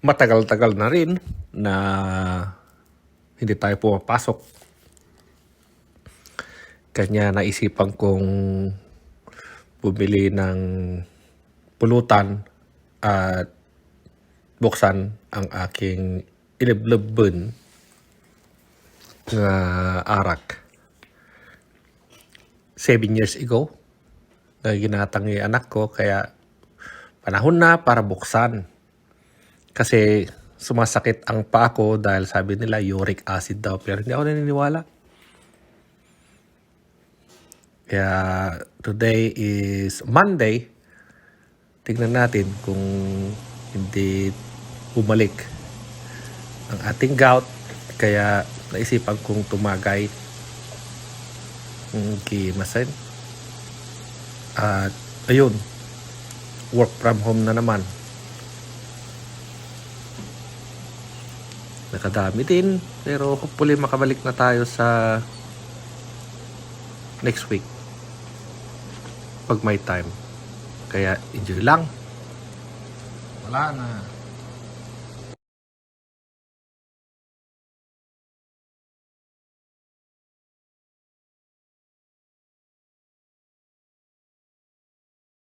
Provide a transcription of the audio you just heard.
matagal-tagal na rin na hindi tayo pumapasok. Kanya naisipan kong bumili ng pulutan at buksan ang aking iliblibin na arak. Seven years ago, na ginatang yung anak ko, kaya panahon na para buksan. Kasi sumasakit ang paa ko dahil sabi nila uric acid daw, pero hindi ako naniniwala. Kaya today is Monday. Tignan natin kung hindi bumalik ang ating gout. Kaya naisipan kong tumagay ng kimasin. At ayun, work from home na naman. Nakadami din, pero hopefully makabalik na tayo sa next week pag may time. Kaya enjoy lang. Wala na.